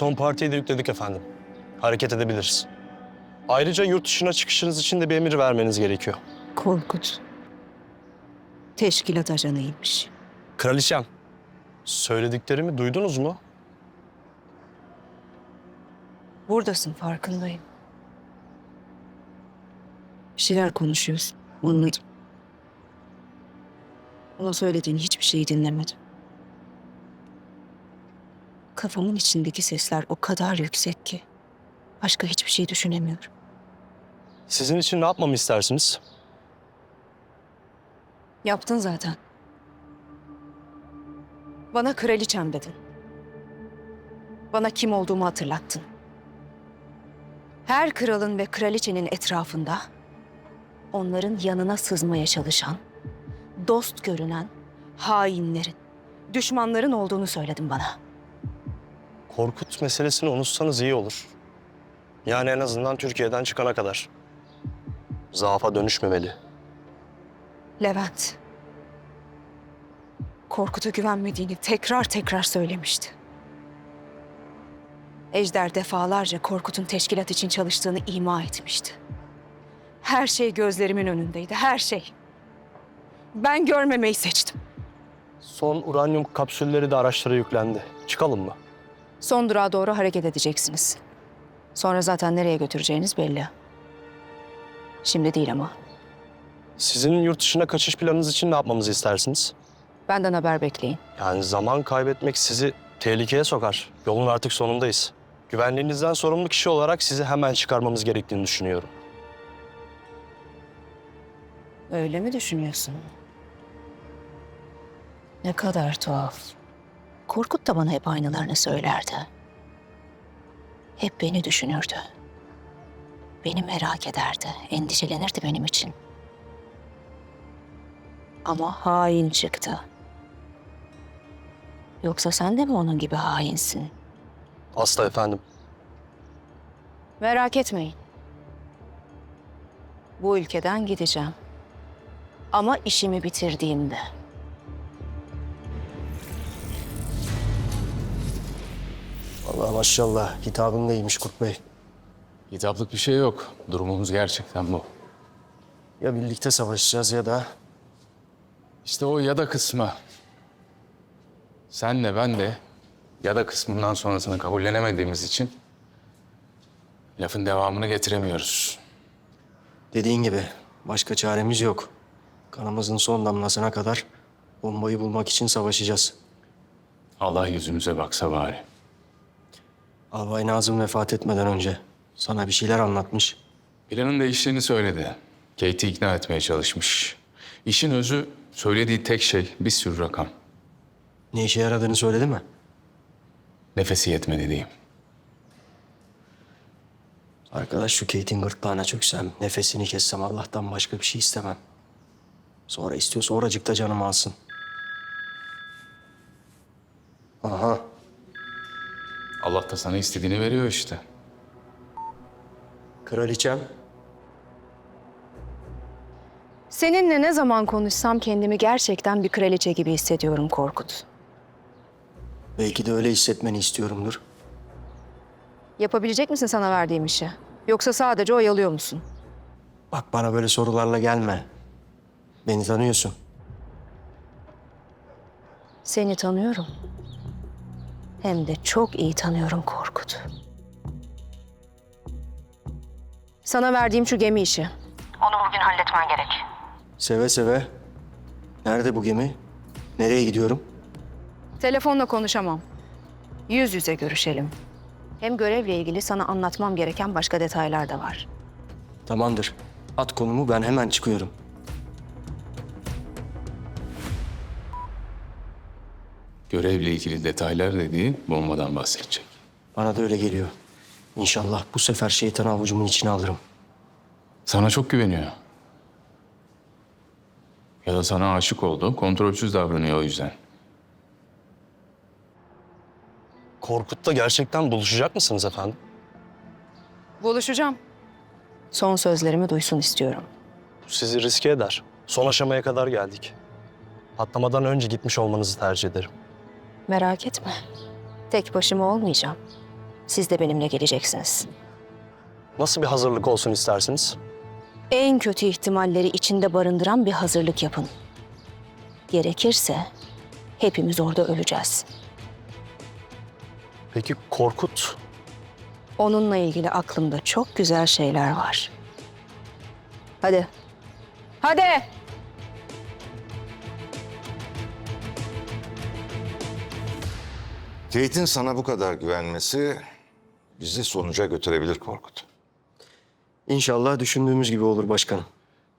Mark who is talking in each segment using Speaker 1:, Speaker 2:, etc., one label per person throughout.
Speaker 1: Son partiyi de yükledik efendim. Hareket edebiliriz. Ayrıca yurt dışına çıkışınız için de bir emir vermeniz gerekiyor.
Speaker 2: Korkut. Teşkilat ajanıymış.
Speaker 1: Kraliçem, söylediklerimi duydunuz mu?
Speaker 2: Buradasın farkındayım. Bir şeyler konuşuyoruz. Anladım. Ona söylediğin hiçbir şeyi dinlemedim. Kafamın içindeki sesler o kadar yüksek ki başka hiçbir şey düşünemiyorum.
Speaker 1: Sizin için ne yapmamı istersiniz?
Speaker 2: Yaptın zaten. Bana kraliçem dedin. Bana kim olduğumu hatırlattın. Her kralın ve kraliçenin etrafında onların yanına sızmaya çalışan, dost görünen hainlerin, düşmanların olduğunu söyledin bana.
Speaker 1: Korkut meselesini unutsanız iyi olur. Yani en azından Türkiye'den çıkana kadar. Zaafa dönüşmemeli.
Speaker 2: Levent. Korkut'a güvenmediğini tekrar tekrar söylemişti. Ejder defalarca Korkut'un teşkilat için çalıştığını ima etmişti. Her şey gözlerimin önündeydi, her şey. Ben görmemeyi seçtim.
Speaker 1: Son uranyum kapsülleri de araçlara yüklendi. Çıkalım mı?
Speaker 2: Son durağa doğru hareket edeceksiniz. Sonra zaten nereye götüreceğiniz belli. Şimdi değil ama.
Speaker 1: Sizin yurt dışına kaçış planınız için ne yapmamızı istersiniz?
Speaker 2: Benden haber bekleyin.
Speaker 1: Yani zaman kaybetmek sizi tehlikeye sokar. Yolun artık sonundayız. Güvenliğinizden sorumlu kişi olarak sizi hemen çıkarmamız gerektiğini düşünüyorum.
Speaker 2: Öyle mi düşünüyorsun? Ne kadar tuhaf. Korkut da bana hep aynılarını söylerdi. Hep beni düşünürdü. Beni merak ederdi, endişelenirdi benim için. Ama hain çıktı. Yoksa sen de mi onun gibi hainsin?
Speaker 1: Asla efendim.
Speaker 2: Merak etmeyin. Bu ülkeden gideceğim. Ama işimi bitirdiğimde.
Speaker 1: Allah maşallah. Hitabın neymiş Kurt Bey?
Speaker 3: Hitaplık bir şey yok. Durumumuz gerçekten bu.
Speaker 1: Ya birlikte savaşacağız ya da...
Speaker 3: İşte o ya da kısmı. Senle ben de ya da kısmından sonrasını kabullenemediğimiz için lafın devamını getiremiyoruz.
Speaker 4: Dediğin gibi başka çaremiz yok. Kanımızın son damlasına kadar bombayı bulmak için savaşacağız.
Speaker 3: Allah yüzümüze baksa bari.
Speaker 4: Albay Nazım vefat etmeden önce sana bir şeyler anlatmış.
Speaker 3: Planın değiştiğini söyledi. Kate'i ikna etmeye çalışmış. İşin özü söylediği tek şey bir sürü rakam.
Speaker 4: Ne işe yaradığını söyledi mi?
Speaker 3: Nefesi yetmedi diyeyim.
Speaker 4: Arkadaş şu Kate'in gırtlağına çöksem, nefesini kessem Allah'tan başka bir şey istemem. Sonra istiyorsa oracıkta canımı alsın.
Speaker 3: Allah da sana istediğini veriyor işte.
Speaker 4: kraliçem.
Speaker 2: Seninle ne zaman konuşsam kendimi gerçekten bir kraliçe gibi hissediyorum Korkut.
Speaker 4: Belki de öyle hissetmeni istiyorumdur.
Speaker 2: Yapabilecek misin sana verdiğim işi? Yoksa sadece oyalıyor musun?
Speaker 4: Bak bana böyle sorularla gelme. Beni tanıyorsun.
Speaker 2: Seni tanıyorum. Hem de çok iyi tanıyorum Korkut. Sana verdiğim şu gemi işi. Onu bugün halletmen gerek.
Speaker 4: Seve seve. Nerede bu gemi? Nereye gidiyorum?
Speaker 2: Telefonla konuşamam. Yüz yüze görüşelim. Hem görevle ilgili sana anlatmam gereken başka detaylar da var.
Speaker 4: Tamamdır. At konumu ben hemen çıkıyorum.
Speaker 3: Görevle ilgili detaylar dediği bombadan bahsedecek.
Speaker 4: Bana da öyle geliyor. İnşallah bu sefer şeytan avucumun içine alırım.
Speaker 3: Sana çok güveniyor. Ya da sana aşık oldu, kontrolsüz davranıyor o yüzden.
Speaker 1: Korkut'la gerçekten buluşacak mısınız efendim?
Speaker 2: Buluşacağım. Son sözlerimi duysun istiyorum.
Speaker 1: Bu sizi riske eder. Son aşamaya kadar geldik. Patlamadan önce gitmiş olmanızı tercih ederim.
Speaker 2: Merak etme. Tek başıma olmayacağım. Siz de benimle geleceksiniz.
Speaker 1: Nasıl bir hazırlık olsun istersiniz?
Speaker 2: En kötü ihtimalleri içinde barındıran bir hazırlık yapın. Gerekirse hepimiz orada öleceğiz.
Speaker 1: Peki Korkut
Speaker 2: Onunla ilgili aklımda çok güzel şeyler var. Hadi. Hadi.
Speaker 5: Kate'in sana bu kadar güvenmesi bizi sonuca götürebilir Korkut.
Speaker 4: İnşallah düşündüğümüz gibi olur başkanım.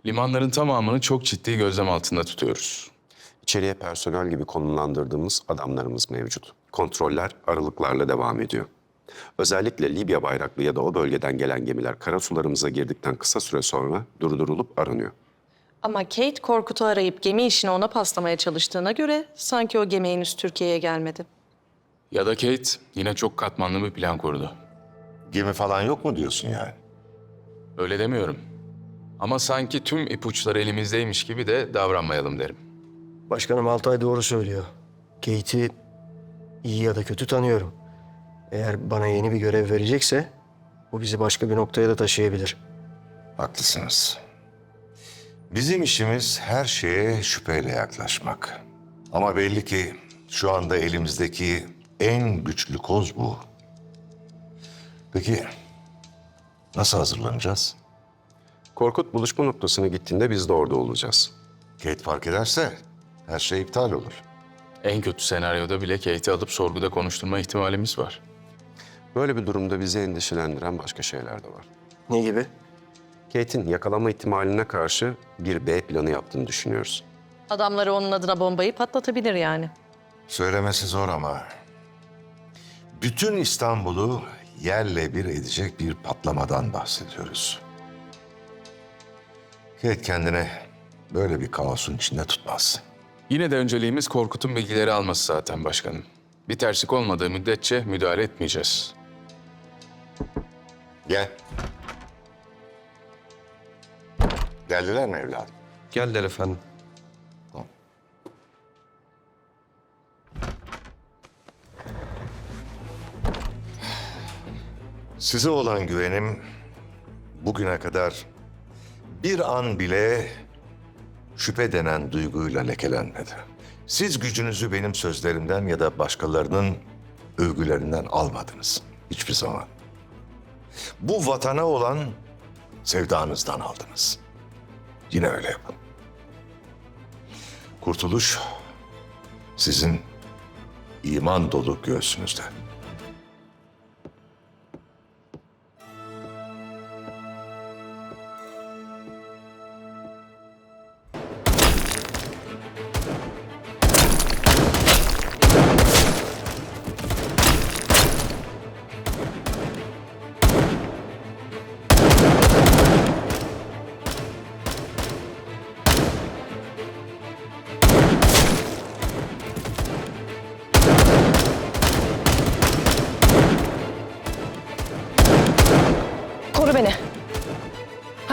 Speaker 3: Limanların tamamını çok ciddi gözlem altında tutuyoruz.
Speaker 6: İçeriye personel gibi konumlandırdığımız adamlarımız mevcut. Kontroller aralıklarla devam ediyor. Özellikle Libya bayraklı ya da o bölgeden gelen gemiler karasularımıza girdikten kısa süre sonra durdurulup aranıyor.
Speaker 7: Ama Kate Korkut'u arayıp gemi işini ona paslamaya çalıştığına göre sanki o gemi henüz Türkiye'ye gelmedi.
Speaker 3: Ya da Kate yine çok katmanlı bir plan kurdu.
Speaker 5: Gemi falan yok mu diyorsun yani?
Speaker 3: Öyle demiyorum. Ama sanki tüm ipuçları elimizdeymiş gibi de davranmayalım derim.
Speaker 4: Başkanım Altay doğru söylüyor. Kate'i iyi ya da kötü tanıyorum. Eğer bana yeni bir görev verecekse bu bizi başka bir noktaya da taşıyabilir.
Speaker 5: Haklısınız. Bizim işimiz her şeye şüpheyle yaklaşmak. Ama belli ki şu anda elimizdeki en güçlü koz bu. Peki nasıl hazırlanacağız?
Speaker 6: Korkut buluşma noktasına gittiğinde biz de orada olacağız.
Speaker 5: Kate fark ederse her şey iptal olur.
Speaker 3: En kötü senaryoda bile Kate'i alıp sorguda konuşturma ihtimalimiz var.
Speaker 6: Böyle bir durumda bizi endişelendiren başka şeyler de var.
Speaker 4: Ne gibi?
Speaker 6: Kate'in yakalama ihtimaline karşı bir B planı yaptığını düşünüyoruz.
Speaker 7: Adamları onun adına bombayı patlatabilir yani.
Speaker 5: Söylemesi zor ama bütün İstanbul'u yerle bir edecek bir patlamadan bahsediyoruz. Kate kendine böyle bir kaosun içinde tutmaz.
Speaker 3: Yine de önceliğimiz Korkut'un bilgileri alması zaten başkanım. Bir terslik olmadığı müddetçe müdahale etmeyeceğiz.
Speaker 5: Gel. Geldiler mi evladım?
Speaker 1: geldiler efendim.
Speaker 5: Size olan güvenim bugüne kadar bir an bile şüphe denen duyguyla lekelenmedi. Siz gücünüzü benim sözlerimden ya da başkalarının övgülerinden almadınız hiçbir zaman. Bu vatana olan sevdanızdan aldınız. Yine öyle yapın. Kurtuluş sizin iman dolu göğsünüzde.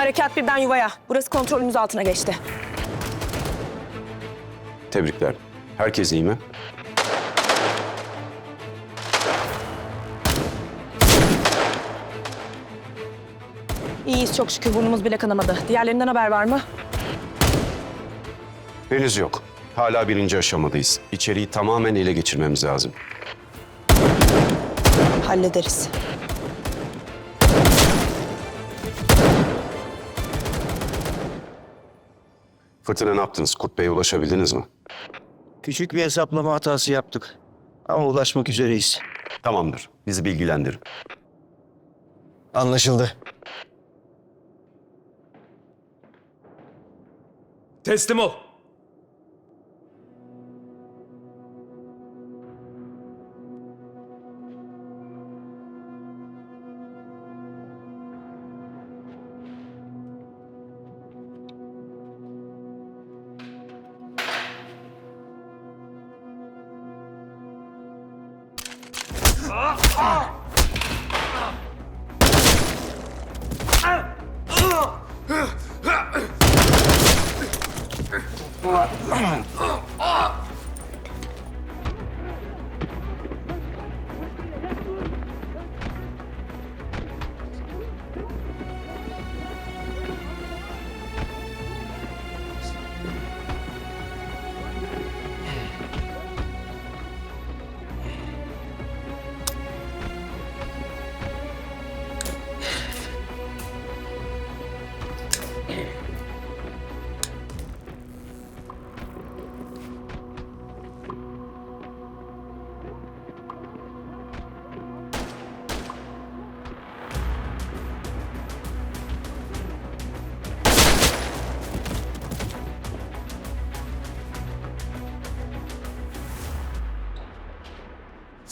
Speaker 8: Harekat birden yuvaya. Burası kontrolümüz altına geçti.
Speaker 6: Tebrikler. Herkes iyi mi?
Speaker 8: İyiyiz çok şükür burnumuz bile kanamadı. Diğerlerinden haber var mı?
Speaker 6: Henüz yok. Hala birinci aşamadayız. İçeriği tamamen ele geçirmemiz lazım.
Speaker 8: Hallederiz.
Speaker 6: Fırtına ne yaptınız? Kurt Bey'e ulaşabildiniz mi?
Speaker 9: Küçük bir hesaplama hatası yaptık. Ama ulaşmak üzereyiz.
Speaker 6: Tamamdır. Bizi bilgilendirin.
Speaker 4: Anlaşıldı.
Speaker 10: Teslim ol.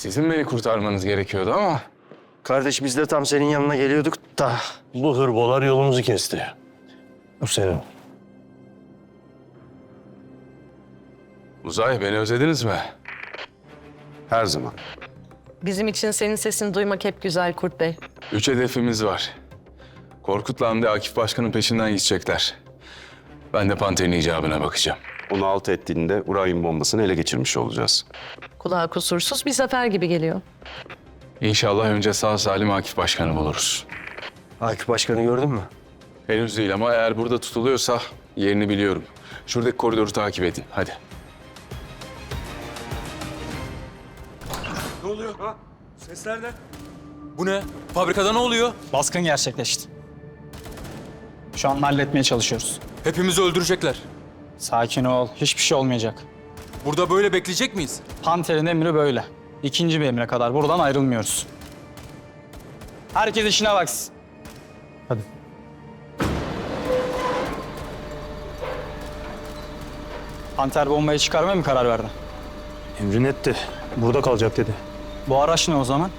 Speaker 3: Sizin beni kurtarmanız gerekiyordu ama
Speaker 4: Kardeş biz de tam senin yanına geliyorduk da.
Speaker 1: Bu hırbolar yolumuzu kesti. Bu senin.
Speaker 3: Uzay beni özlediniz mi?
Speaker 6: Her zaman.
Speaker 7: Bizim için senin sesini duymak hep güzel Kurt Bey.
Speaker 3: Üç hedefimiz var. Korkut'la Hamdi Akif Başkan'ın peşinden gidecekler. Ben de Panter'in icabına bakacağım.
Speaker 6: Onu alt ettiğinde uranyum bombasını ele geçirmiş olacağız.
Speaker 7: Kulağa kusursuz bir zafer gibi geliyor.
Speaker 3: İnşallah önce sağ salim Akif Başkan'ı buluruz.
Speaker 4: Akif Başkan'ı gördün mü?
Speaker 3: Henüz değil ama eğer burada tutuluyorsa yerini biliyorum. Şuradaki koridoru takip edin. Hadi.
Speaker 10: Bu ne? Fabrikada ne oluyor?
Speaker 11: Baskın gerçekleşti. Şu an halletmeye çalışıyoruz.
Speaker 10: Hepimizi öldürecekler.
Speaker 11: Sakin ol, hiçbir şey olmayacak.
Speaker 10: Burada böyle bekleyecek miyiz?
Speaker 11: Panter'in emri böyle. İkinci bir emre kadar buradan ayrılmıyoruz. Herkes işine baksın. Hadi. Panter bombayı çıkarmaya mı karar verdi?
Speaker 1: Emrin etti. Burada kalacak dedi.
Speaker 11: Bu araç ne o zaman?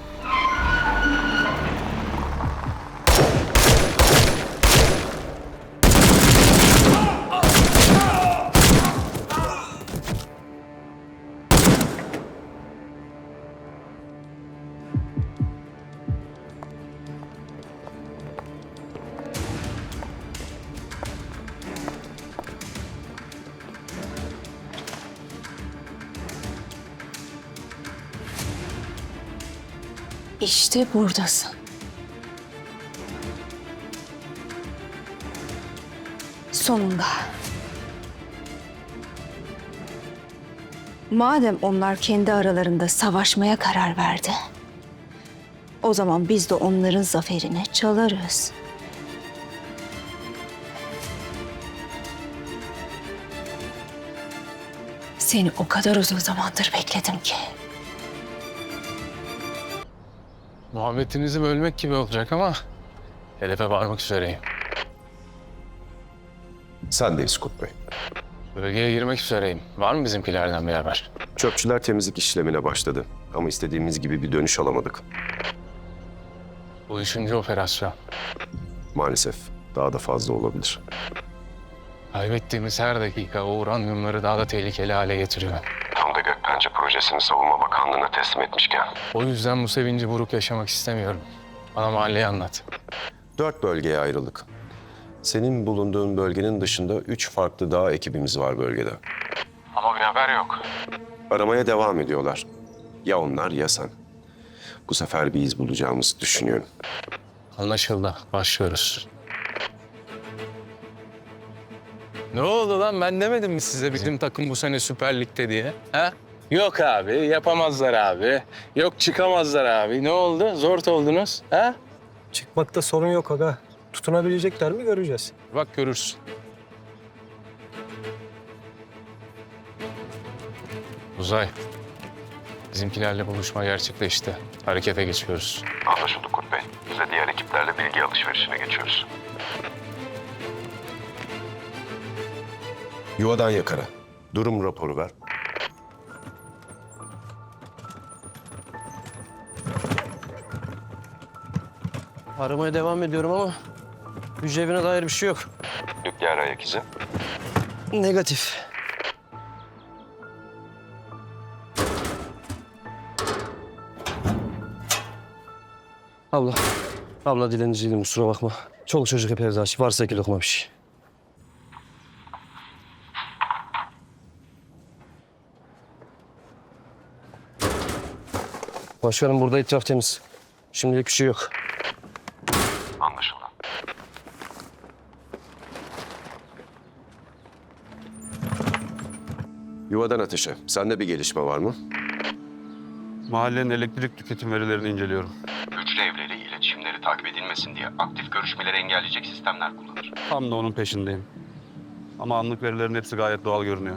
Speaker 2: İşte buradasın. Sonunda. Madem onlar kendi aralarında savaşmaya karar verdi. O zaman biz de onların zaferini çalarız. Seni o kadar uzun zamandır bekledim ki.
Speaker 3: Muhabbetinizi bölmek gibi olacak ama hedefe varmak üzereyim.
Speaker 6: Sendeyiz Kurt Bey.
Speaker 3: Bölgeye girmek üzereyim. Var mı bizimkilerden bir haber?
Speaker 6: Çöpçüler temizlik işlemine başladı. Ama istediğimiz gibi bir dönüş alamadık.
Speaker 3: Bu üçüncü operasyon.
Speaker 6: Maalesef daha da fazla olabilir.
Speaker 3: Kaybettiğimiz her dakika o uranyumları daha da tehlikeli hale getiriyor.
Speaker 6: Tam da Gökpençe projesini Savunma Bakanlığı'na teslim etmişken.
Speaker 3: O yüzden bu sevinci buruk yaşamak istemiyorum. Bana mahalleyi anlat.
Speaker 6: Dört bölgeye ayrıldık. Senin bulunduğun bölgenin dışında üç farklı dağ ekibimiz var bölgede.
Speaker 3: Ama bir haber yok.
Speaker 6: Aramaya devam ediyorlar. Ya onlar ya sen. Bu sefer bir iz bulacağımızı düşünüyorum.
Speaker 3: Anlaşıldı. Başlıyoruz. Ne oldu lan? Ben demedim mi size bizim takım bu sene Süper Lig'de diye? Ha? Yok abi, yapamazlar abi. Yok çıkamazlar abi. Ne oldu? Zor oldunuz. Ha?
Speaker 4: Çıkmakta sorun yok aga. Tutunabilecekler mi göreceğiz.
Speaker 3: Bak görürsün. Uzay. Bizimkilerle buluşma gerçekleşti. Harekete geçiyoruz.
Speaker 6: Anlaşıldı Kurt Bey. Biz de diğer ekiplerle bilgi alışverişine geçiyoruz. Yuvadan yakara. Durum raporu ver.
Speaker 1: Aramaya devam ediyorum ama hücrevine dair bir şey yok.
Speaker 6: Nükleer ayak izi.
Speaker 1: Negatif. Abla, abla dilenciydim kusura bakma. Çoluk çocuk hep evde aç. Varsa iki lokma bir şey. Başkanım burada etraf temiz. Şimdilik bir şey yok.
Speaker 6: Yuvadan ateşe. Sende bir gelişme var mı?
Speaker 12: Mahallenin elektrik tüketim verilerini inceliyorum.
Speaker 6: Güçlü evleri, iletişimleri takip edilmesin diye aktif görüşmeleri engelleyecek sistemler kullanır.
Speaker 12: Tam da onun peşindeyim. Ama anlık verilerin hepsi gayet doğal görünüyor.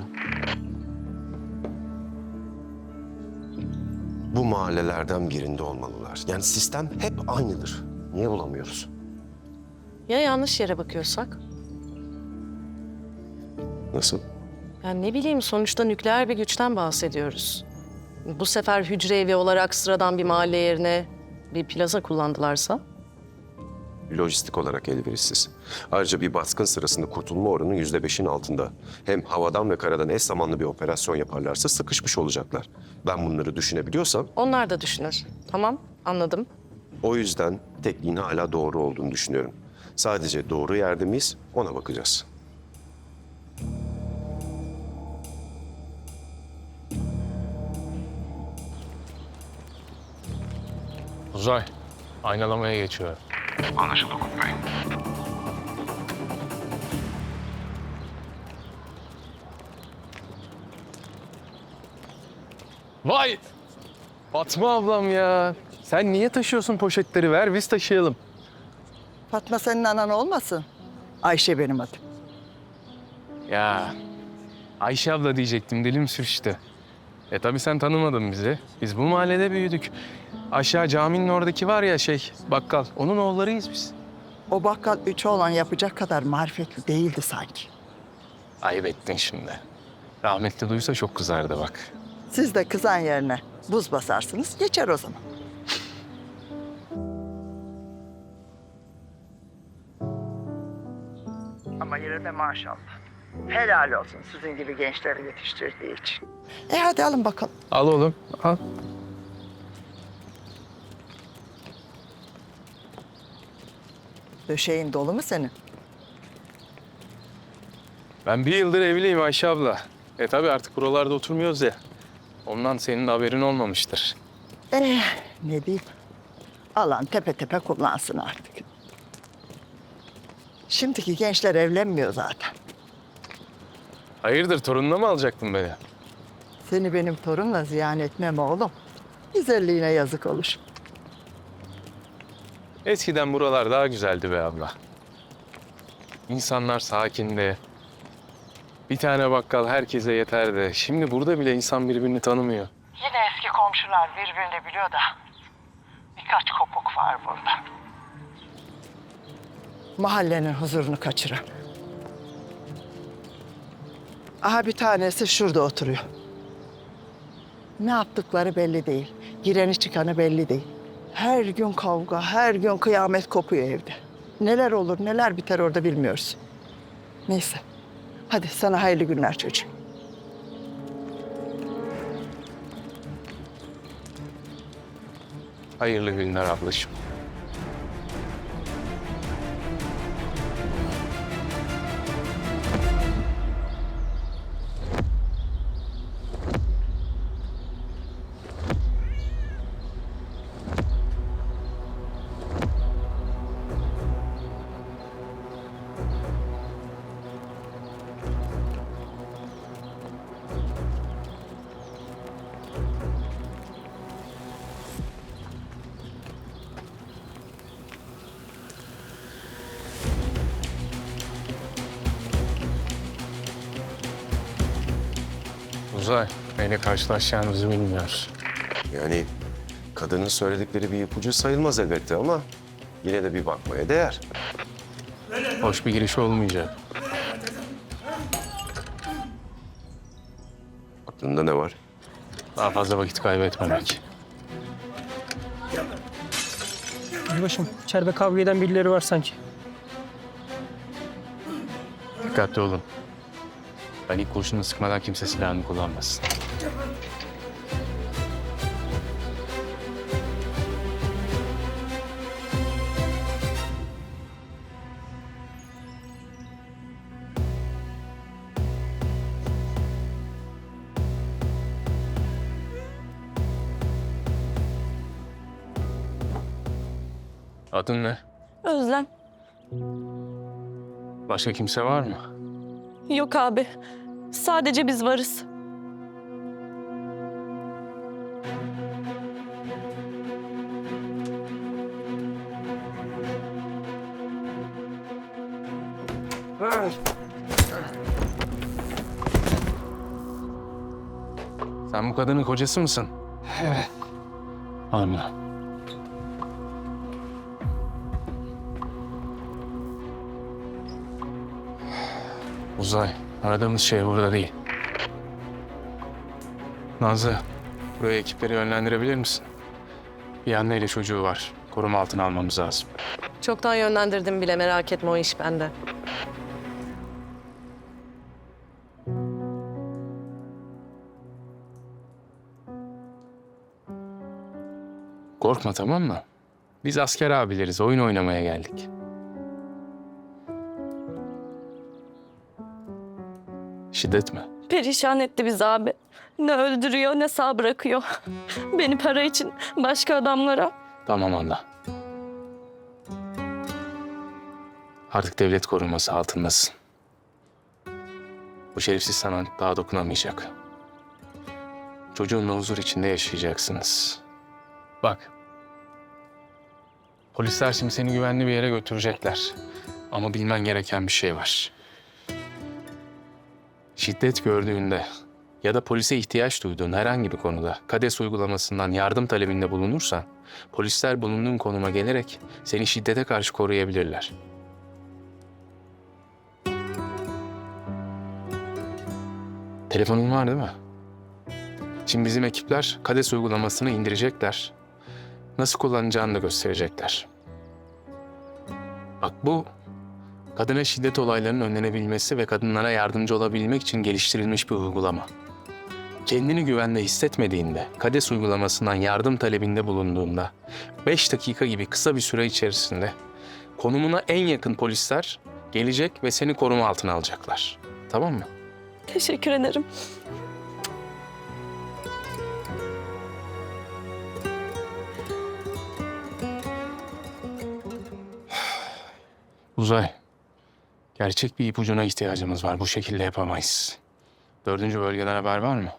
Speaker 6: Bu mahallelerden birinde olmalılar. Yani sistem hep aynıdır. Niye bulamıyoruz?
Speaker 7: Ya yanlış yere bakıyorsak?
Speaker 6: Nasıl?
Speaker 7: Yani ne bileyim sonuçta nükleer bir güçten bahsediyoruz. Bu sefer hücre evi olarak sıradan bir mahalle yerine bir plaza kullandılarsa?
Speaker 6: Lojistik olarak elverişsiz. Ayrıca bir baskın sırasında kurtulma oranı yüzde beşin altında. Hem havadan ve karadan eş zamanlı bir operasyon yaparlarsa sıkışmış olacaklar. Ben bunları düşünebiliyorsam
Speaker 7: Onlar da düşünür. Tamam, anladım.
Speaker 6: o yüzden tekniğin hala doğru olduğunu düşünüyorum. Sadece doğru yerde miyiz ona bakacağız.
Speaker 3: Uzay, aynalamaya geçiyor.
Speaker 5: Anlaşıldı Ufuk Bey.
Speaker 3: Vay! Fatma ablam ya. Sen niye taşıyorsun poşetleri? Ver biz taşıyalım.
Speaker 13: Fatma senin anan olmasın? Ayşe benim adım.
Speaker 3: Ya Ayşe abla diyecektim dilim sürçtü. E tabii sen tanımadın bizi. Biz bu mahallede büyüdük. Aşağı caminin oradaki var ya şey bakkal. Onun oğullarıyız biz.
Speaker 13: O bakkal üçü olan yapacak kadar marifetli değildi sanki.
Speaker 3: Ayıp ettin şimdi. Rahmetli duysa çok kızardı bak.
Speaker 13: Siz de kızan yerine buz basarsınız, geçer o zaman. Ama yine de maşallah. Helal olsun sizin gibi gençleri yetiştirdiği için. E hadi alın bakalım.
Speaker 3: Al oğlum al.
Speaker 13: Döşeğin dolu mu senin?
Speaker 3: Ben bir yıldır evliyim Ayşe abla. E tabii artık buralarda oturmuyoruz ya. Ondan senin haberin olmamıştır.
Speaker 13: Eh ne diyeyim. Alan tepe tepe kullansın artık. Şimdiki gençler evlenmiyor zaten.
Speaker 3: Hayırdır torununa mı alacaktın beni?
Speaker 13: Seni benim torunla ziyan etmem oğlum. Güzelliğine yazık olur.
Speaker 3: Eskiden buralar daha güzeldi be abla. İnsanlar sakindi. Bir tane bakkal herkese yeterdi. Şimdi burada bile insan birbirini tanımıyor.
Speaker 13: Yine eski komşular birbirini biliyor da birkaç kopuk var burada. Mahallenin huzurunu kaçıran. Aha bir tanesi şurada oturuyor. Ne yaptıkları belli değil. Gireni çıkanı belli değil. Her gün kavga, her gün kıyamet kopuyor evde. Neler olur, neler biter orada bilmiyoruz. Neyse. Hadi sana hayırlı günler çocuğum.
Speaker 3: Hayırlı günler ablacığım. Uzay, neyle karşılaşacağımızı bilmiyoruz.
Speaker 6: Yani kadının söyledikleri bir ipucu sayılmaz elbette ama yine de bir bakmaya değer.
Speaker 3: Hoş bir giriş olmayacak.
Speaker 6: Aklında ne var?
Speaker 3: Daha fazla vakit kaybetmemek.
Speaker 11: Başım içeride kavga eden birileri var sanki.
Speaker 3: Dikkatli olun. Ben ilk kurşunu sıkmadan kimse silahını kullanmasın. Adın ne?
Speaker 8: Özlem.
Speaker 3: Başka kimse var mı?
Speaker 8: Yok abi. Sadece biz varız.
Speaker 3: Sen bu kadının kocası mısın? Evet. Anladım. Uzay, aradığımız şey burada değil. Nazlı, Buraya ekipleri yönlendirebilir misin? Bir anneyle çocuğu var. Koruma altına almamız lazım.
Speaker 7: Çoktan yönlendirdim bile merak etme o iş bende.
Speaker 3: Korkma tamam mı? Biz asker abileriz. Oyun oynamaya geldik. Şiddet mi?
Speaker 8: Perişan etti bizi abi. Ne öldürüyor ne sağ bırakıyor. Beni para için başka adamlara.
Speaker 3: Tamam Allah. Artık devlet koruması altındasın. Bu şerefsiz sana daha dokunamayacak. Çocuğunla huzur içinde yaşayacaksınız. Bak. Polisler şimdi seni güvenli bir yere götürecekler. Ama bilmen gereken bir şey var. Şiddet gördüğünde ya da polise ihtiyaç duyduğun herhangi bir konuda KADES uygulamasından yardım talebinde bulunursan, polisler bulunduğun konuma gelerek seni şiddete karşı koruyabilirler. Telefonun var değil mi? Şimdi bizim ekipler KADES uygulamasını indirecekler. Nasıl kullanacağını da gösterecekler. Bak bu kadına şiddet olaylarının önlenebilmesi ve kadınlara yardımcı olabilmek için geliştirilmiş bir uygulama. Kendini güvende hissetmediğinde, KADES uygulamasından yardım talebinde bulunduğunda 5 dakika gibi kısa bir süre içerisinde konumuna en yakın polisler gelecek ve seni koruma altına alacaklar. Tamam mı?
Speaker 8: Teşekkür ederim.
Speaker 3: Uzay. Gerçek bir ipucuna ihtiyacımız var. Bu şekilde yapamayız. Dördüncü bölgeden haber var mı?